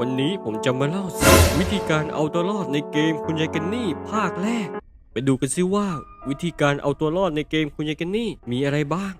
วันนี้ผมจะมาเล่าสวิธีการเอาตัวรอดในเกมคุณยายกันนี่ภาคแรก ไปดูกันซิว่า วิธีการเอาตัวรอดในเกมคุณยายกันนี่มีอะไรบ้าง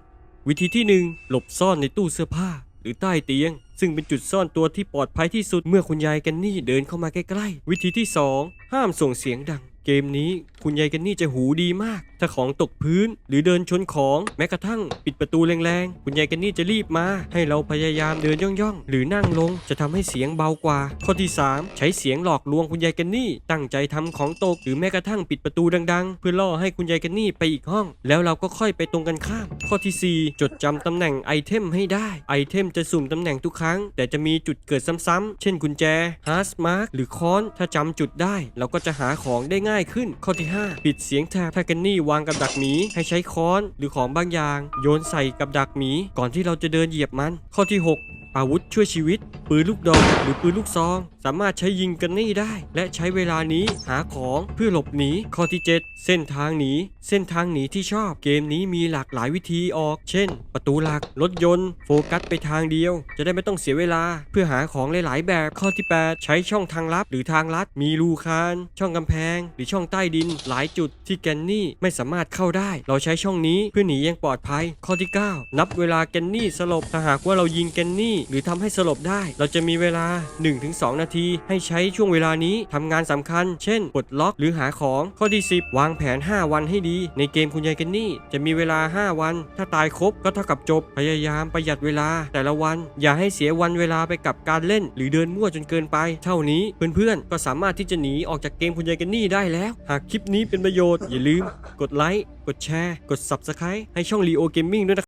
วิธีที่หนึ่งหลบซ่อนในตู้เสื้อผ้า หรือใต้เตียง ซึ่งเป็นจุดซ่อนตัวที่ปลอดภัยที่สุดเมื่อคุณยายกันนี่เดินเข้ามาใกล้ๆ วิธีที่สองห้ามส่งเสียงดัง เกมนี้ คุณยายกันนี่จะหูดีมาก ถ้าของตกพื้นหรือเดินชนของแม้กระทั่ง ปิดประตูแรงๆ คุณยายกันนี่จะรีบมา ให้เราพยายามเดินย่องๆ หรือนั่งลงจะทำให้เสียงเบากว่า ข้อที่ 3 ใช้เสียงหลอกลวงคุณยายกันนี่ ตั้งใจทำของตกหรือแม้กระทั่งปิดประตูดัง ๆ เพื่อล่อให้คุณยายกันนี่ไปอีกห้อง แล้วเราก็ค่อยไปตรงกันข้าม ข้อทีสี่4 จดจำตำแหน่งไอเทมให้ได้ไอเทมจะสุ่มตำแหน่งทุกครั้ง แต่จะมีจุดเกิดซ้ำๆเช่นกุญแจฮาร์สมาร์กหรือค้อนถ้าจำจุดได้ เราก็จะหาของได้ง่ายขึ้นข้อที่5ปิดเสียงแทบถ้ากันนี่วางกับดักหมี ให้ใช้ค้อนหรือของบางอย่าง โยนใส่กับดักหมี ก่อนที่เราจะเดินเหยียบมัน ข้อที่ 6 อาวุธช่วยชีวิต ปืนลูกดอกหรือปืนลูกซอง สามารถใช้ยิงกันนี่ได้ และใช้เวลานี้หาของเพื่อหลบหนีข้อที่ 7 เส้นทางหนีเส้นทางหนีที่ชอบเกมนี้มีหลากหลายวิธีออก เช่น ประตูหลักรถยนต์ โฟกัสไปทางเดียว จะได้ไม่ต้องเสียเวลา เพื่อหาของหลาย ๆ แบบข้อที่ 8 ใช้ช่องทางลับหรือทางลัด มีรูคาน ช่องกำแพง หรือช่องใต้ดิน หลายจุดที่แกนนี่ไม่สามารถเข้าได้ เราใช้ช่องนี้เพื่อหนีอยังปลอดภัย ข้อที่ 9 นับเวลาแกนนี่สลบถ้าหากว่าเรายิงแกนนี่หรือทำให้สลบได้ เราจะมีเวลา 1-2 นาทีให้ใช้ช่วงเวลานี้ทำงานสำคัญ เช่นปลดล็อกหรือหาของข้อที่ 10 วางแผน 5 วันให้ดี ในเกมคุณยายแกนนี่ จะมีเวลา 5 วัน ถ้าตายครบก็เท่ากับจบ พยายามประหยัดเวลา แต่ละวันอย่าให้เสียวันเวลาไปกับการเล่น หรือเดินมั่วจนเกินไป เท่านี้เพื่อนๆก็สามารถที่จะหนีออกจากเกมคุณยายแกนนี่ได้แล้ว หากคลิปนี้เป็นประโยชน์อย่าลืม กดไลค์กดแชร์ กด Subscribe ให้ช่อง Leo Gaming ด้วยนะครับ